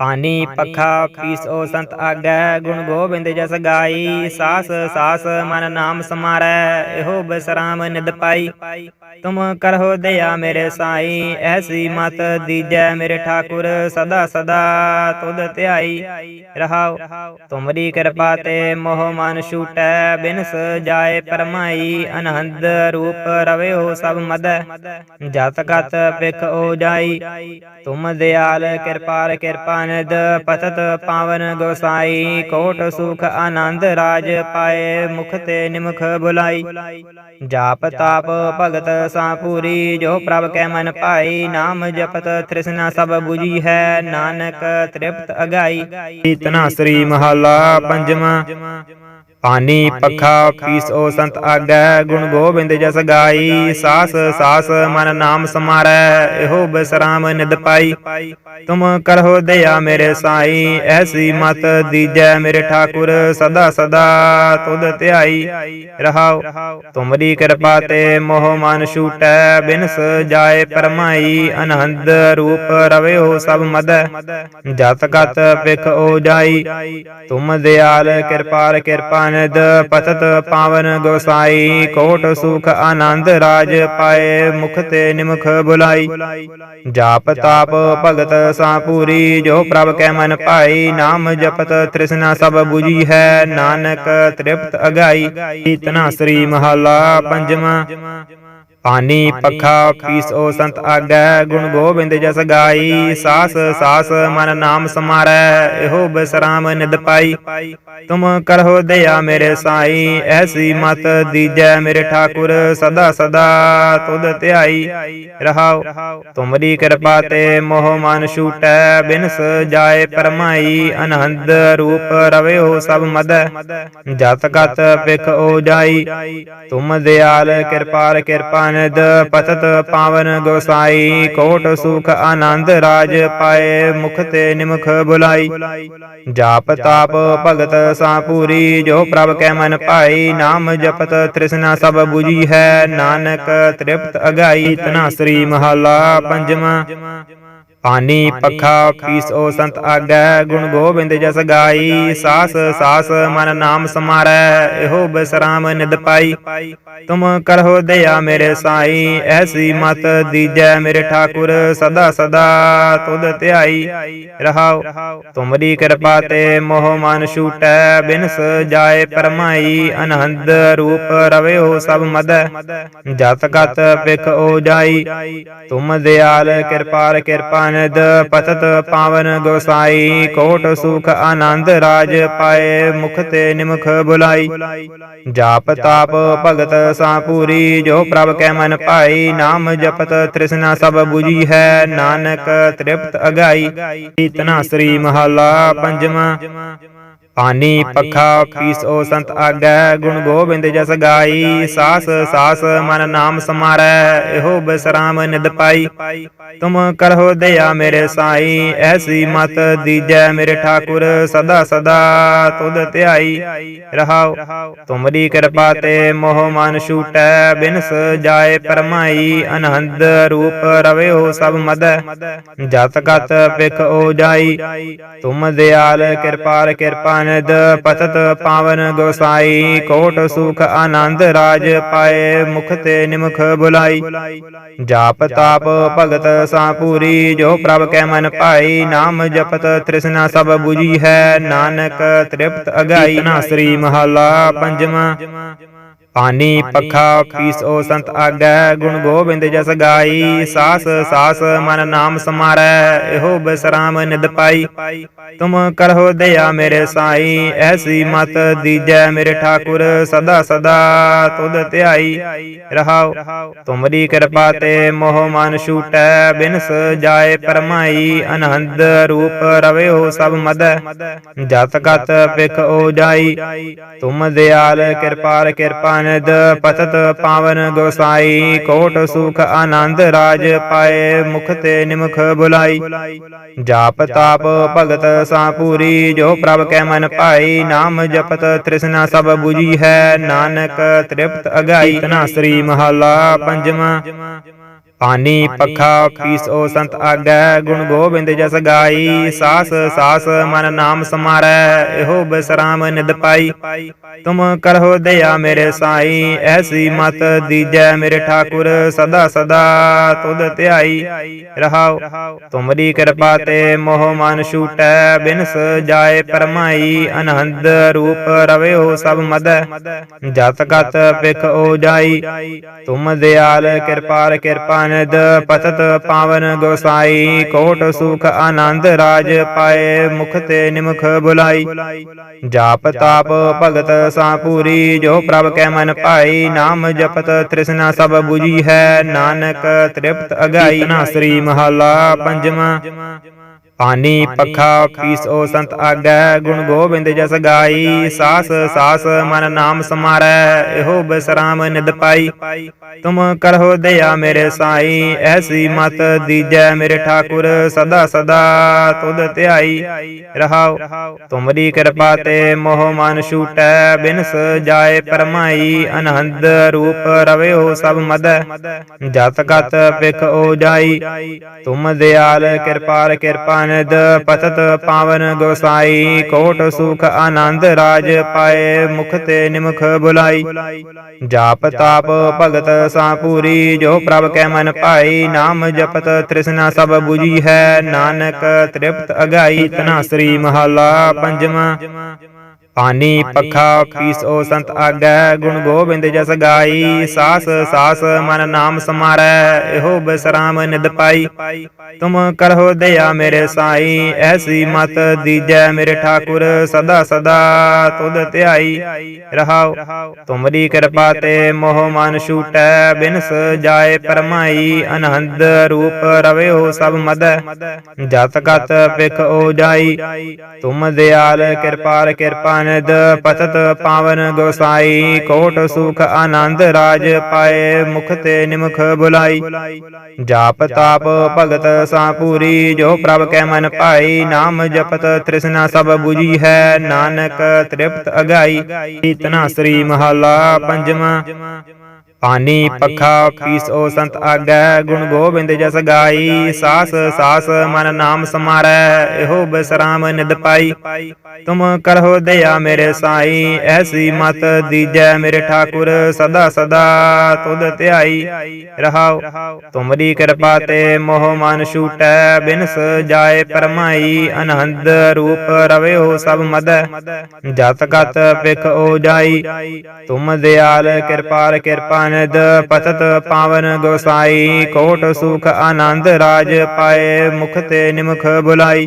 ਪਾਨੀ ਪੱਖਾ ਪੀਸੋ ਸੰਤ ਆਗੈ, ਗੁਣ ਗੋਬਿੰਦ ਜਸ ਗਾਈ। ਸਾਸ ਸਾਸ, ਮਨ ਨਾਮ ਸਮਾਰੈ, ਇਹੋ ਬਸਰਾਮ ਨਿਦ ਪਾਈ। ਤੁਮ ਕਰਹੁ ਦਇਆ ਮੇਰੇ ਸਾਈ, ਐਸੀ ਮਤ ਦੀਜੈ ਮੇਰੇ ਠਾਕੁਰ, ਸਦਾ ਸਦਾ ਤੁਧ ਧਿਆਈ ਰਹਾਉ ਤੁਮਰੀ ਕਿਰਪਾ ਤੇ ਮੋਹ ਮਨ ਛੂਟੈ, ਬਿਨਸ ਜਾਏ ਪਰਮਾਈ ਅਨੰਦ ਰੂਪ ਰਵਿਓ ਸਭ ਮਦ। ਜਤ ਕਤ ਪਿਖ ਓ ਜਾਈ, ਤੁਮ ਦਿਆਲ ਕਿਰਪਾਲ ਕਿਰਪਾ ਨਿਦ ਪਤਤ ਪਾਵਨ ਗੋਸਾਈ, ਕੋਟ ਸੁਖ ਆਨੰਦ ਰਾਜ ਪਾਏ, ਮੁਖ ਤੇ ਨਿਮਖ ਬੁਲਾਈ। ਜਾਪ ਤਾਪ ਭਗਤ ਸਾਪੂਰੀ ਜੋ ਪ੍ਰਭ ਕੈ ਮਨ ਭਾਈ, ਨਾਮ ਜਪਤ ਤ੍ਰਿਸ਼ਨਾ ਸਭ 부ਜੀ ਹੈ, ਨਾਨਕ ਤ੍ਰਿਪਤ ਅਗਾਈ। ਇਤਨਾ ਸ੍ਰੀ ਮਹਲਾ ਪੰਜਵਾਂ। ਪਾਨੀ ਪੱਖਾ, ਪੀਸੋ ਸੰਤ ਆਗੈ, ਗੁਣ ਗੋਬਿੰਦ ਜਸ ਗਾਈ। ਸਾਸ ਸਾਸ, ਮਨ ਨਾਮ ਸਮਾਰੈ, ਇਹੋ ਬਸਰਾਮ ਨਿਦ ਪਾਈ। ਤੁਮ ਕਰਹੁ ਦਇਆ ਮੇਰੇ ਸਾਈ ਐਸੀ ਮਤ ਦੀਜੈ ਮੇਰੇ ਠਾਕੁਰ ਸਦਾ ਸਦਾ ਤੁਧ ਧਿਆਈ ਰਹਾਉ ਤੁਮਰੀ ਕਿਰਪਾ ਤੇ ਮੋਹ ਮਨ ਛੂਟੈ ਬਿਨਸ ਜਾਏ ਪਰਮਾਈ ਅਨਹੰਦ ਰੂਪ ਰਵਿਓ ਸਭ ਮਦ ਜਤ ਕਤ ਪਿਖ ਓ ਜਾਈ ਤੁਮ ਦਿਆਲ ਕਿਰਪਾਲ ਕਿਰਪਾ ਨਿਦ ਪਤਤ ਪਾਵਨ ਗੋਸਾਈ ਕੋਟ ਸੁਖ ਆਨੰਦ ਰਾਜ ਪਾਏ ਮੁਖ ਤੇ ਨਿਮਖ ਬੁਲਾਈ ਜਾਪ ਤਾਪ ਭਗਤ ਸਾਪੂਰੀ ਜੋ ਪ੍ਰਭ ਕੈ ਮਨ ਭਾਈ, ਨਾਮ ਜਪਤ ਤ੍ਰਿਸ਼ਨਾ ਸਭ 부ਜੀ ਹੈ। ਨਾਨਕ ਤ੍ਰਿਪਤ ਅਗਾਈ ਇਤਨਾ ਸ੍ਰੀ ਮਹਾਲਾ ਪੰਜਵਾਂ। ਪਾਣੀ ਪੱਖਾ ਪੀਸੋ ਸੰਤ ਆਗੈ, ਗੁਣ ਗੋਬਿੰਦ ਜਸ ਗਾਈ। ਸਾਸ ਸਾਸ ਮਨ ਨਾਮ ਸਮਾਰੈ, ਇਹੋ ਬਸਰਾਮ ਨਿਦ ਪਾਈ। ਤੁਮ ਕਰਹੁ ਦਇਆ ਮੇਰੇ ਸਾਈ ਐਸੀ ਮਤ ਦੀਜੈ ਮੇਰੇ ਠਾਕੁਰ ਸਦਾ ਸਦਾ ਤੁਧ ਧਿਆਈ ਰਹਾਉ ਤੁਮਰੀ ਕਿਰਪਾ ਤੇ ਮੋਹ ਮਨ ਛੂਟੈ ਬਿਨਸ ਜਾਏ ਪਰਮਾਈ ਅਨੰਦ ਰੂਪ ਰਵਿਓ ਸਭ ਮਦ ਜਤ ਕਤ ਪਿਖ ਓ ਜਾਈ ਤੁਮ ਦਿਆਲ ਕਿਰਪਾਲ ਕਿਰਪਾ ਨਿਦ ਪਤਤ ਪਾਵਨ ਗੋਸਾਈ ਕੋਟ ਸੁਖ ਆਨੰਦ ਰਾਜ ਪਾਏ ਮੁਖ ਤੇ ਨਿਮਖ ਬੁਲਾਈ ਜਾਪ ਤਾਪ ਭਗਤ ਸਾਪੂਰੀ ਜੋ ਪ੍ਰਭ ਕੈ ਮਨ ਭਾਈ, ਨਾਮ ਜਪਤ ਤ੍ਰਿਸ਼ਨਾ ਸਭ 부ਜੀ ਹੈ। ਨਾਨਕ ਤ੍ਰਿਪਤ ਅਗਾਈ ਇਤਨਾ ਸ੍ਰੀ ਮਹਲਾ ਪੰਜਵਾਂ। ਪਾਨੀ ਪੱਖਾ ਪੀਸੋ ਸੰਤ ਆਗੈ ਗੁਣ ਗੋਬਿੰਦ ਜਸ ਗਾਈ ਸਾਸ ਸਾਸ ਮਨ ਨਾਮ ਸਮਾਰੈ ਇਹੋ ਬਸਰਾਮ ਨਿਦ ਪਾਈ। ਤੁਮ ਕਰਹੁ ਦਇਆ ਮੇਰੇ ਸਾਈ ਐਸੀ ਮਤ ਦੀਜੈ ਮੇਰੇ ਠਾਕੁਰ ਸਦਾ ਸਦਾ ਤੁਧ ਧਿਆਈ। ਰਹਾਉ ਤੁਮਰੀ ਕਿਰਪਾ ਤੇ ਮੋਹ ਮਨ ਛੂਟੈ ਬਿਨਸ ਜਾਏ ਪਰਮਾਈ ਅਨਹੰਦ ਰੂਪ ਰਵਿਓ ਸਭ ਮਦ। ਜਤ ਕਤ ਪਿਖ ਓ ਜਾਈ। ਤੁਮ ਦਿਆਲ ਕਿਰਪਾਲ ਕਿਰਪਾ ਨਿਦ ਪਤਤ ਪਾਵਨ ਗੋਸਾਈ ਕੋਟ ਸੁਖ ਆਨੰਦ ਰਾਜ ਪਾਏ ਮੁਖ ਤੇ ਨਿਮਖ ਬੁਲਾਈ ਜਾਪ ਤਾਪ ਭਗਤ ਸਾਪੂਰੀ ਜੋ ਪ੍ਰਭ ਕੈ ਮਨ ਭਾਈ ਨਾਮ ਜਪਤ ਤ੍ਰਿਸ਼ਨਾ ਸਭ 부ਜੀ ਹੈ ਨਾਨਕ ਤ੍ਰਿਪਤ ਅਗਾਈ ਇਤਨਾ ਸ੍ਰੀ ਮਹਲਾ ਪੰਜਵਾਂ ਪਾਨੀ ਪੱਖਾ ਪੀਸੋ ਸੰਤ ਆਗੈ ਗੁਣ ਗੋਬਿੰਦ ਜਸ ਗਾਈ ਸਾਸ ਸਾਸ ਮਨ ਨਾਮ ਸਮਾਰੈ ਇਹੋ ਬਸਰਾਮ ਨਿਦ ਪਾਈ ਤੁਮ ਕਰਹੁ ਦਇਆ ਮੇਰੇ ਸਾਈ, ਐਸੀ ਮਤ ਦੀਜੈ ਮੇਰੇ ਠਾਕੁਰ, ਸਦਾ ਸਦਾ ਤੁਧ ਧਿਆਈ ਰਹਾਉ ਤੁਮਰੀ ਕਿਰਪਾ ਤੇ ਮੋਹ ਮਨ ਛੂਟੈ, ਬਿਨਸ ਜਾਏ ਪਰਮਾਈ, ਅਨਹੰਦ ਰੂਪ ਰਵਿਓ ਸਭ ਮਦ। ਜਤ ਕਤ ਪਿਖ ਓ ਜਾਈ, ਤੁਮ ਦਿਆਲ ਕਿਰਪਾਲ ਕਿਰਪਾ ਨਿਦ ਪਤਤ ਪਾਵਨ ਗੋਸਾਈ, ਕੋਟ ਸੁਖ ਆਨੰਦ ਰਾਜ ਪਾਏ, ਮੁਖ ਤੇ ਨਿਮਖ ਬੁਲਾਈ। ਜਾਪ ਤਾਪ ਭਗਤ ਸਾਪੂਰੀ ਜੋ ਪ੍ਰਭ ਕੈ ਮਨ ਭਾਈ, ਨਾਮ ਜਪਤ ਤ੍ਰਿਸ਼ਨਾ ਸਭ 부ਜੀ ਹੈ। ਨਾਨਕ ਤ੍ਰਿਪਤ ਅਗਾਈ ਨਾ ਸ੍ਰੀ ਮਹਾਲਾ ਪੰਜਵਾਂ। ਪਾਨੀ ਪੱਖਾ ਪੀਸੋ ਸੰਤ ਆਗੈ ਗੁਣ ਗੋਬਿੰਦ ਜਸ ਗਾਈ ਸਾਸ ਸਾਸ ਮਨ ਨਾਮ ਸਮਾਰੈ ਇਹੋ ਬਸਰਾਮ ਨਿਦ ਪਾਈ। ਤੁਮ ਕਰਹੁ ਦਇਆ ਮੇਰੇ ਸਾਈ ਐਸੀ ਮਤ ਦੀਜੈ ਮੇਰੇ ਠਾਕੁਰ ਸਦਾ ਸਦਾ ਤੁਧ ਧਿਆਈ। ਰਹਾਉ ਤੁਮਰੀ ਕਿਰਪਾ ਤੇ ਮੋਹ ਮਨ ਛੂਟੈ ਬਿਨਸ ਜਾਏ ਪਰਮਾਈ ਅਨਹੰਦ ਰੂਪ ਰਵਿਓ ਸਭ ਮਦ। ਜਤ ਕਤ ਪਿਖ ਓ ਜਾਈ। ਤੁਮ ਦਿਆਲ ਕਿਰਪਾਲ ਕਿਰਪਾ ਕਿਰਪਾ ਪਤਤ ਪਾਵਨ ਗੋਸਾਈ ਕੋਟ ਸੁਖ ਆਨੰਦ ਰਾਜ ਪਾਏ ਮੁਖ ਤੇ ਨਿਮਖ ਬੁਲਾਈ ਜਾਪ ਤਾਪ ਭਗਤ ਸਾਪੂਰੀ ਜੋ ਪ੍ਰਭ ਕੈ ਮਨ ਭਾਈ ਨਾਮ ਜਪਤ ਤ੍ਰਿਸ਼ਨਾ ਸਭ 부ਜੀ ਹੈ ਨਾਨਕ ਤ੍ਰਿਪਤ ਅਗਾਈ ਤਨਾਸਰੀ ਮਹਲਾ ਪੰਜਵਾਂ ਪਾਨੀ ਪੱਖਾ ਪੀਸੋ ਸੰਤ ਆਗੈ ਗੁਣ ਗੋਬਿੰਦ ਜਸ ਗਾਈ ਸਾਸ ਸਾਸ ਮਨ ਨਾਮ ਸਮਾਰੈ। ਇਹੋ ਬਿਸਰਾਮ ਨਿਦ ਪਾਈ। ਤੁਮ ਕਰਹੁ ਦਇਆ ਮੇਰੇ ਸਾਈ। ਐਸੀ ਮਤ ਦੀਜੈ ਮੇਰੇ ਠਾਕੁਰ ਸਦਾ ਸਦਾ ਤੁਧ ਧਿਆਈ। ਰਹਾਉ ਤੁਮਰੀ ਕਿਰਪਾ ਤੇ ਮੋਹ ਮਨ ਛੂਟੈ। ਬਿਨਸ ਜਾਏ ਪਰਮਾਈ। ਅਨਹੰਦ ਰੂਪ ਰਵਿਓ ਸਭ ਮਦ। ਜਤ ਕਤ ਪਿਖ ਓ ਜਾਈ। ਤੁਮ ਦਿਆਲ ਕਿਰਪਾਲ ਕਿਰਪਾ ਨਿਦ ਪਤਤ ਪਾਵਨ ਗੋਸਾਈ, ਕੋਟ ਸੁਖ ਆਨੰਦ ਰਾਜ ਪਾਏ, ਮੁਖ ਤੇ ਨਿਮਖ ਬੁਲਾਈ। ਜਾਪ ਤਾਪ ਭਗਤ ਸਾਪੂਰੀ ਜੋ ਪ੍ਰਭ ਕੈ ਮਨ ਭਾਈ, ਨਾਮ ਜਪਤ ਤ੍ਰਿਸ਼ਨਾ ਸਭ 부ਜੀ ਹੈ, ਨਾਨਕ ਤ੍ਰਿਪਤ ਅਗਾਈ ਨਾਸਰੀ ਮਹਲਾ ਪੰਜਵਾਂ ਪਾਨੀ ਪੱਖਾ ਪੀਸੋ ਸੰਤ ਆਗੈ, ਗੁਣ ਗੋਬਿੰਦ ਜਸ ਗਾਈ, ਸਾਸ ਸਾਸ ਮਨ ਨਾਮ ਸਮਾਰੈ, ਇਹੋ ਬਸ਼ਰਾਮ ਨਿਦ ਪਾਈ। ਤੁਮ ਕਰਹੁ ਦਇਆ ਮੇਰੇ ਸਾਈ ਐਸੀ ਮਤ ਦੀਜੈ ਮੇਰੇ ਠਾਕੁਰ ਸਦਾ ਸਦਾ ਤੁਧ ਧਿਆਈ ਰਹਾਉ ਤੁਮਰੀ ਕਿਰਪਾ ਤੇ ਮੋਹ ਮਨ ਛੂਟੈ ਬਿਨਸ ਜਾਏ ਪਰਮਾਈ ਅਨਹੰਦ ਰੂਪ ਰਵਿਓ ਸਭ ਮਦ ਜਤ ਕਤ ਪਿਖ ਓ ਜਾਈ। ਤੁਮ ਦਿਆਲ ਕਿਰਪਾਲ ਕਿਰਪਾ ਨਿਦ ਪਤਤ ਪਾਵਨ ਗੋਸਾਈ। ਕੋਟ ਸੁਖ ਆਨੰਦ ਰਾਜ ਪਾਏ ਮੁਖ ਤੇ ਨਿਮਖ ਬੁਲਾਈ। ਜਾਪ ਤਾਪ ਭਗਤ ਸਾਪੂਰੀ ਜੋ ਪ੍ਰਭ ਕੈ ਮਨ ਭਾਈ ਨਾਮ ਜਪਤ ਤ੍ਰਿਸ਼ਨਾ ਸਭ 부ਜੀ ਹੈ ਨਾਨਕ ਤ੍ਰਿਪਤ ਅਗਾਈ ਤਨਾਸਰੀ ਮਹਾਲਾ ਪੰਜਵਾਂ ਪਾਨੀ ਪੱਖਾ ਪੀਸੋ ਸੰਤ ਆਗੈ, ਗੁਣ ਗੋਬਿੰਦ ਜਸ ਗਾਈ, ਸਾਸ ਸਾਸ ਮਨ ਨਾਮ ਸਮਾਰੈ, ਇਹੋ ਬਿਸਰਾਮ ਨਿਦ ਪਾਈ। ਤੁਮ ਕਰਹੁ ਦਇਆ ਮੇਰੇ ਸਾਈ, ਐਸੀ ਮਤ ਦੀਜੈ ਮੇਰੇ ਠਾਕੁਰ, ਸਦਾ ਸਦਾ ਤੁਧ ਧਿਆਈ ਰਹਾਉ ਤੁਮਰੀ ਕਿਰਪਾ ਤੇ ਮੋਹ ਮਨ ਛੂਟੈ, ਬਿਨਸ ਜਾਏ ਪਰਮਾਈ ਅਨੰਦ ਰੂਪ ਰਵਿਓ ਸਭ ਮਦ। ਜਤ ਕਤ ਪਿਖ ਓ ਜਾਈ, ਤੁਮ ਦਿਆਲ ਕਿਰਪਾਲ ਕਿਰਪਾ ਨਿਦ ਪਤਤ ਪਾਵਨ ਗੋਸਾਈ, ਕੋਟ ਸੁਖ ਆਨੰਦ ਰਾਜ ਪਾਏ, ਮੁਖ ਤੇ ਨਿਮਖ ਬੁਲਾਈ। ਜਾਪ ਤਾਪ ਭਗਤ ਸਾਪੂਰੀ ਜੋ ਪ੍ਰਭ ਕੈ ਮਨ ਭਾਈ, ਨਾਮ ਜਪਤ ਤ੍ਰਿਸ਼ਨਾ ਸਭ 부ਜੀ ਹੈ, ਨਾਨਕ ਤ੍ਰਿਪਤ ਅਗਾਈ। ਸ੍ਰੀ ਮਹਲਾ ਪੰਜਵਾਂ। ਪਾਨੀ ਪੱਖਾ ਪੀਸੋ ਸੰਤ ਆਗੈ ਗੁਣ ਗੋਬਿੰਦ ਜਸ ਗਾਈ ਸਾਸ ਸਾਸ ਮਨ ਨਾਮ ਸਮਾਰੈ ਇਹੋ ਬਿਸਰਾਮ ਨਿਦ ਪਾਈ। ਤੁਮ ਕਰਹੁ ਦਇਆ ਮੇਰੇ ਸਾਈ ਐਸੀ ਮਤ ਦੀਜੈ ਮੇਰੇ ਠਾਕੁਰ ਸਦਾ ਸਦਾ ਤੁਧ ਧਿਆਈ ਰਹਾਉ ਤੁਮਰੀ ਕਿਰਪਾ ਤੇ ਮੋਹ ਮਨ ਛੂਟੈ ਬਿਨਸ ਜਾਏ ਪਰਮਾਈ ਅਨਹੰਦ ਰੂਪ ਰਵਿਓ ਸਭ ਮਦ। ਜਤ ਕਤ ਪਿਖ ਓ ਜਾਈ। ਤੁਮ ਦਿਆਲ ਕਿਰਪਾਲ ਕਿਰਪਾ ਨਿਦ ਪਤਤ ਪਾਵਨ ਗੋਸਾਈ, ਕੋਟ ਸੁਖ ਆਨੰਦ ਰਾਜ ਪਾਏ, ਮੁਖ ਤੇ ਨਿਮਖ ਬੁਲਾਈ।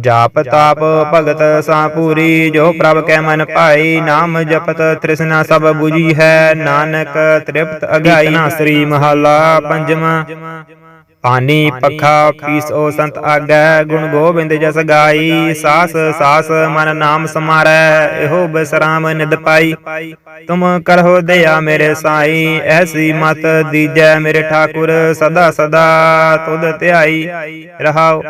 ਜਾਪ ਤਾਪ ਭਗਤ ਸਾਪੂਰੀ ਜੋ ਪ੍ਰਭ ਕੈ ਮਨ ਭਾਈ, ਨਾਮ ਜਪਤ ਤ੍ਰਿਸ਼ਨਾ ਸਭ 부ਜੀ ਹੈ। ਨਾਨਕ ਤ੍ਰਿਪਤ ਅਗਾਈ ਸ੍ਰੀ ਮਹਾਲਾ ਪੰਜਵਾਂ। ਪਾਨੀ ਪੱਖਾ ਪੀਸੋ ਸੰਤ ਆਗੈ, ਗੁਣ ਗੋਬਿੰਦ ਜਸ ਗਾਈ। ਸਾਸ ਸਾਸ ਮਨ ਨਾਮ ਸਮਾਰੈ, ਇਹੋ ਬਿਸਰਾਮ ਨਿਦ ਪਾਈ। ਤੁਮ ਕਰਹੁ ਦਇਆ ਮੇਰੇ ਸਾਈ ਐਸੀ ਮਤ ਦੀਜੈ ਮੇਰੇ ਠਾਕੁਰ ਸਦਾ ਸਦਾ ਤੁਧ ਧਿਆਈ ਰਹਾਉ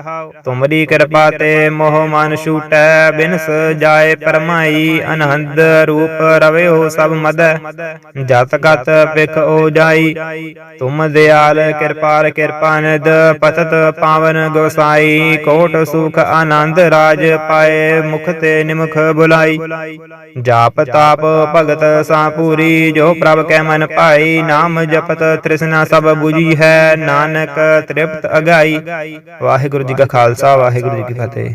ਤੁਮਰੀ ਕਿਰਪਾ ਤੇ ਮੋਹ ਮਨ ਛੂਟੈ ਬਿਨਸ ਜਾਏ ਪਰਮਾਈ ਅਨਹੰਦ ਰੂਪ ਰਵਿਓ ਸਭ ਮਦ ਜਤ ਕਤ ਪਿਖ ਓ ਜਾਈ ਤੁਮ ਦਿਆਲ ਕਿਰਪਾਲ ਕਿਰਪਾ ਨਿਦ ਪਤਤ ਪਾਵਨ ਗੋਸਾਈ ਕੋਟ ਸੁਖ ਆਨੰਦ ਰਾਜ ਪਾਏ ਮੁਖ ਤੇ ਨਿਮਖ ਬੁਲਾਈ ਜਾਪ ਤਾਪ ਭਗਤ ਸਾਪੂਰੀ ਜੋ ਪ੍ਰਭ ਕੈ ਮਨ ਭਾਈ, ਨਾਮ ਜਪਤ ਤ੍ਰਿਸ਼ਨਾ ਸਭ 부ਜੀ ਹੈ, ਨਾਨਕ ਤ੍ਰਿਪਤ ਅਗਾਈ। ਵਾਹਿਗੁਰੂ ਜੀ ਕਾ ਖਾਲਸਾ, ਵਾਹਿਗੁਰੂ ਜੀ ਕੀ ਫਤਿਹ।